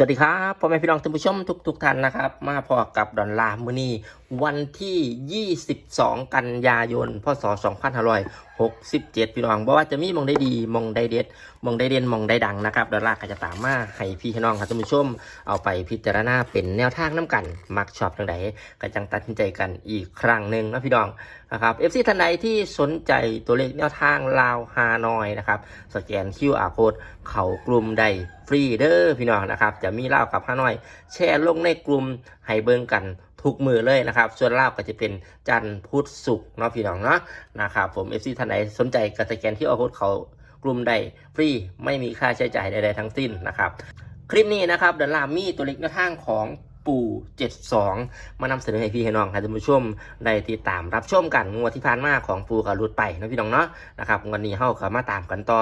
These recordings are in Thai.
สวัสดีครับพ่อแม่พี่น้องท่านผู้ชมทุกทุกๆท่านนะครับ มาพอกับดอนลาร์มือนีวันที่ 22 กันยายน พศ 67พี่น้องบอกว่าจะมีมองได้ดีมองได้เด็ดมองได้เด่นมองได้ดังนะครับดอนลาร์ก็จะตามมาให้พี่น้องครับท่านผู้ชมเอาไปพิจารณาเป็นแนวทางน้ำกัน มักชอบทางไหนก็จังตัดสินใจกันอีกครั้งหนึ่งนะพี่น้องนะครับเอฟซีท่านใดที่สนใจตัวเลขแนวทางลาวฮานอยนะครับสแกน QR code เขากลุ่มใดฟรีเด้อพี่น้องนะครับจะมีเล่ากับฮานอย แชร์ลงในกลุ่มให้เบิ่งกัน ทุกมือเลยนะครับ ส่วนลาวก็จะเป็นจันทร์พุธศุกร์เนาะพี่น้องเนาะนะครับผม FC ท่านไหนสนใจก็สแกนที่ออโคดเขากลุ่มใดฟรีไม่มีค่าใช้จ่ายใดๆทั้งสิ้นนะครับ คลิปนี้นะครับเดอนลามีตัวเล็กหน้าทางของ ปู่ 72 มานำเสนอให้พี่ให้น้องให้ท่านผู้ชมได้ติดตามรับชมกันงวดที่ผ่านมาของปู่กับรุดไปนะพี่น้องเนาะนะครับวันนี้เฮาก็มาตามกันต่อ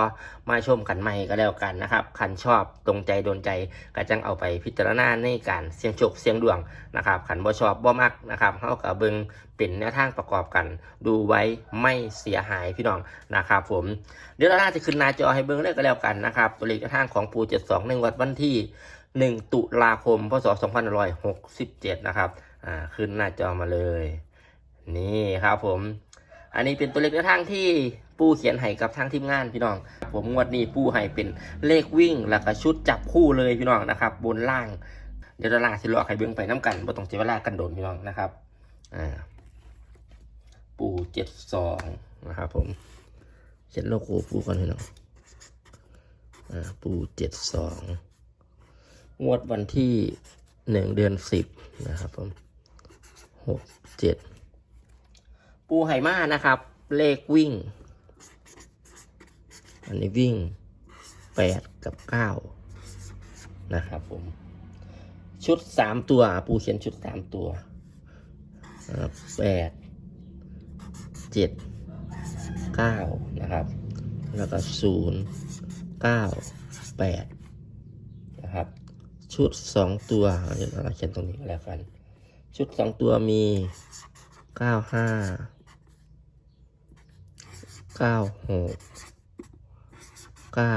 มาชมกันใหม่ก็แล้วกันนะครับคันชอบตรงใจโดนใจก็จังเอาไปพิจารณาในการเสี่ยงโชคเสี่ยงดวงนะครับคันบ่ชอบบ่มักนะครับเฮาก็เบิ่งเป็นแนวทางประกอบกัน ดูไว้ไม่เสียหายพี่น้องนะครับผมเดี๋ยวเราน่าจะขึ้นหน้าจอให้เบิ่งเลยก็แล้วกันนะครับตัวเลขแนวทางของปู72 ในวันวันที่ 1 ตุลาคม พศ 2567 นะครับ อ่า ขึ้นหน้าจอมาเลย นี่ครับผม อันนี้เป็นตัวเลขแนวทางที่ปูเขียนให้กับทางทีมงานพี่น้อง ผมงวดนี้ปูให้เป็นเลขวิ่งแล้วก็ชุดจับคู่เลยพี่น้องนะครับ บนล่าง เดี๋ยวดาราสิลอกให้เบิ่งไปน้ำกันบ่ต้องเสียเวลากันโดนพี่น้องนะครับ อ่า ปู72นะครับผมเขียนโลโก้ปูก่อนพี่น้อง อ่า ปู72ง งวดวันที่หนึ่งเดือนสิบนะครับผมหกเจ็ดปูไหมานะครับ เลขวิ่ง อันนี้วิ่งแปดกับเก้านะครับผม ชุดสามตัว ปูเขียนชุดสามตัวแปดเจ็ดเก้านะครับ แล้วก็ศูนย์เก้าแปดนะครับ ชุดสองตัวเดี๋ยวเราเขียนตรงนี้ก็แล้วกัน ชุดสองตัวมีเก้าห้าเก้าหกเก้า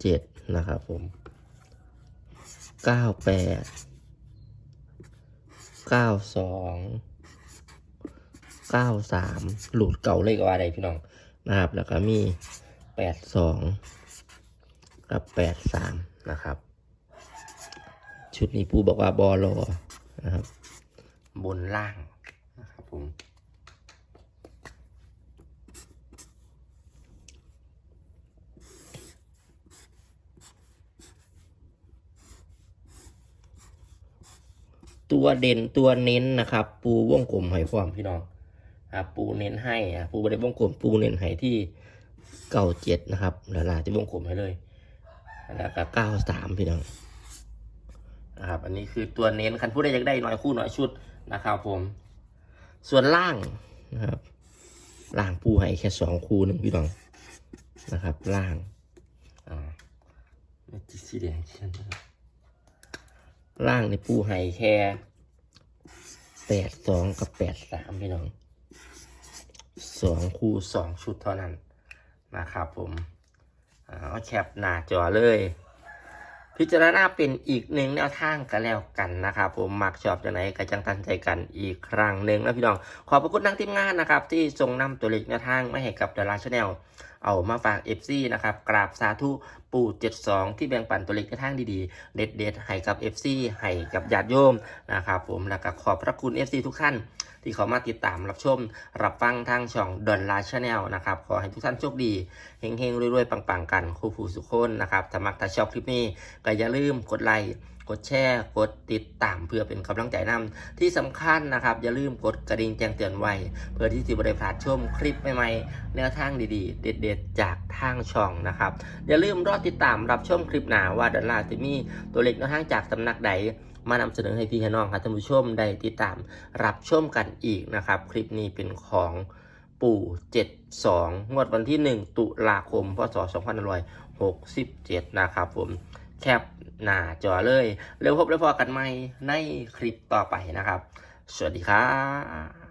เจ็ดนะครับผมเก้าแปดเก้าสองเก้าสามหลุดเก่าเลยก็ว่าได้พี่น้องนะครับ แล้วก็มีแปดสองกับแปดสามนะครับ ชุดนี้ปูบอกว่าบอลอนะครับ บนล่างนะครับผมตัวเด่นตัวเน้นนะครับ ปูวงกลมให้พร้อมพี่น้องครับปูเน้นให้อะปูบริวงกลมปูเน้นให้ที่เก้าเจ็ดนะครับแล้วลาที่วงกลมให้เลยแล้วก็เก้าสามพี่น้อง นะครับ อันนี้คือตัวเน้นคันพูดได้ยังได้น้อยคู่น้อยชุดนะครับผม ส่วนล่างนะครับ ล่างปูให้แค่สองคู่หนึ่งพี่น้องนะครับ ล่างอ่าสีแดงเช่นนะล่างในปูให้แค่แปดสองกับแปดสามพี่น้องสองคู่สองชุดเท่านั้นนะครับผมอ่าเอาแคปหน้าจอเลย พิจารณาเป็นอีกหนึ่งแนวทางกันแล้วกันนะครับผมมักชอบจังไหนก็จังตันใจกันอีกครั้งหนึ่งนะพี่น้อง ขอบพระคุณทางทีมงานนะครับ ที่ส่งนำตัวเลขแนวทางมาให้กับดาราชาแนลเอามาฝากเอฟซีนะครับกราบสาธุปู่ 72 ที่แบ่งปันตัวเลขแนวทางดีๆ เด็ดๆให้กับ FC ให้กับญาติโยมนะครับผมแล้วก็ขอบพระคุณ FC ทุกท่าน ที่เขามาติดตามรับชม รับฟังทางช่องดอนลาชาแนลนะครับ ขอให้ทุกท่านโชคดีเฮงๆรวยๆปังๆ กันคู่ผู้สุขคนนะครับถ้ามักถ้าชอบคลิปนี้ก็อย่าลืมกดไลค์กดแชร์กดติดตามเพื่อเป็นกำลังใจนำที่สำคัญนะครับ อย่าลืมกดกระดิ่งแจ้งเตือนไว้ เพื่อที่จะบริพลาดชมคลิปใหม่ๆแนวทางดีๆ เด็ดๆ จากทางช่องนะครับ อย่าลืมรอติดตามรับชมคลิปหนาว่าดอลลาร์จะมีตัวเล็กแนวทางจากสำนักใด มานำเสนอให้พี่ให้น้องครับท่านผู้ชมได้ติดตามรับชมกันอีกนะครับ คลิปนี้เป็นของปู่ 72 งวดวันที่ 1 ตุลาคม พศ 2567 นะครับผมแคปหน้าจอเลย เร็วพบแล้วพอกันใหม่ในคลิปต่อไปนะครับ สวัสดีครับ